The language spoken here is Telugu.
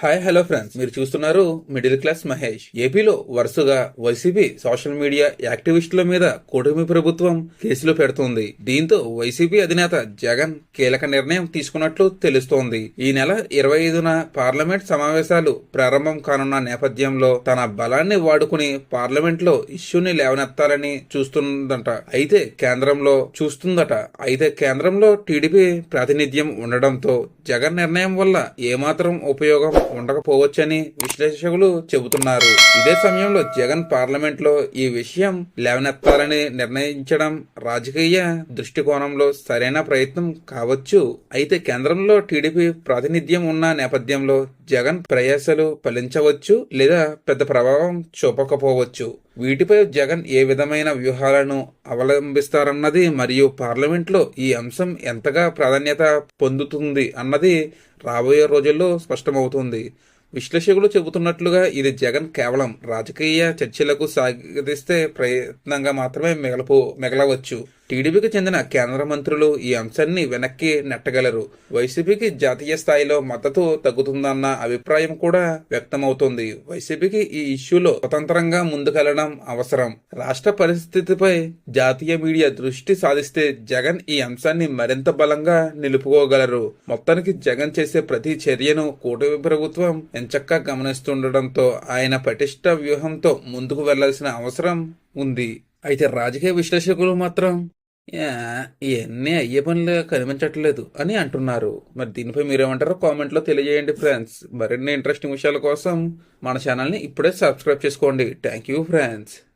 హాయ్ హలో ఫ్రెండ్స్ మీరు చూస్తున్నారు మిడిల్ క్లాస్ మహేష్. ఏపీలో వరుసగా వైసీపీ సోషల్ మీడియా యాక్టివిస్టుల మీద కూటమి ప్రభుత్వం కేసులు పెడుతోంది. దీంతో వైసీపీ అధినేత జగన్ కీలక నిర్ణయం తీసుకున్నట్లు తెలుస్తోంది. ఈ నెల ఇరవై ఐదున పార్లమెంట్ సమావేశాలు ప్రారంభం కానున్న నేపథ్యంలో తన బలాన్ని వాడుకుని పార్లమెంట్లో ఇష్యూని లేవనెత్తాలని చూస్తుందట. అయితే కేంద్రంలో చూస్తుందట. అయితే కేంద్రంలో టీడీపీ ప్రాతినిధ్యం ఉండడంతో జగన్ నిర్ణయం వల్ల ఏమాత్రం ఉపయోగం ఉండకపోవచ్చని విశ్లేషకులు చెబుతున్నారు. ఇదే సమయంలో జగన్ పార్లమెంట్లో ఈ విషయం లేవనెత్తాలని నిర్ణయించడం రాజకీయ దృష్టికోణంలో సరైన ప్రయత్నం కావచ్చు. అయితే కేంద్రంలో టీడీపీ ప్రాతినిధ్యం ఉన్న నేపథ్యంలో జగన్ ప్రయాసలు ఫలించవచ్చు లేదా పెద్ద ప్రభావం చూపకపోవచ్చు. వీటిపై జగన్ ఏ విధమైన వ్యూహాలను అవలంబిస్తారన్నది మరియు పార్లమెంట్లో ఈ అంశం ఎంతగా ప్రాధాన్యత పొందుతుంది అన్నది రాబోయే రోజుల్లో స్పష్టమవుతుంది. విశ్లేషకులు చెబుతున్నట్లుగా ఇది జగన్ కేవలం రాజకీయ చర్చలకు సాగిస్తే ప్రయత్నంగా మాత్రమే మిగలపో మిగలవచ్చు. టీడీపీకి చెందిన కేంద్ర మంత్రులు ఈ అంశాన్ని వెనక్కి నెట్టగలరు. వైసీపీకి జాతీయ స్థాయిలో మద్దతు తగ్గుతుందన్న అభిప్రాయం కూడా వ్యక్తమవుతోంది. వైసీపీకి ఈ ఇష్యూలో స్వతంత్రంగా ముందుకెళ్ళడం అవసరం. రాష్ట్ర పరిస్థితిపై జాతీయ మీడియా దృష్టి సాధిస్తే జగన్ ఈ అంశాన్ని మరింత బలంగా నిలుపుకోగలరు. మొత్తానికి జగన్ చేసే ప్రతి చర్యను కూటమి ప్రభుత్వం ఎంచక్కా గమనిస్తుండటంతో ఆయన పటిష్ట వ్యూహంతో ముందుకు వెళ్ళాల్సిన అవసరం ఉంది. అయితే రాజకీయ విశ్లేషకులు మాత్రం ఇవన్నీ అయ్యే పనులు కనిపించట్లేదు అని అంటున్నారు. మరి దీనిపై మీరేమంటారో కామెంట్లో తెలియజేయండి ఫ్రెండ్స్. మరిన్ని ఇంట్రెస్టింగ్ విషయాల కోసం మన ఛానల్ని ఇప్పుడే సబ్స్క్రైబ్ చేసుకోండి. Thank you friends.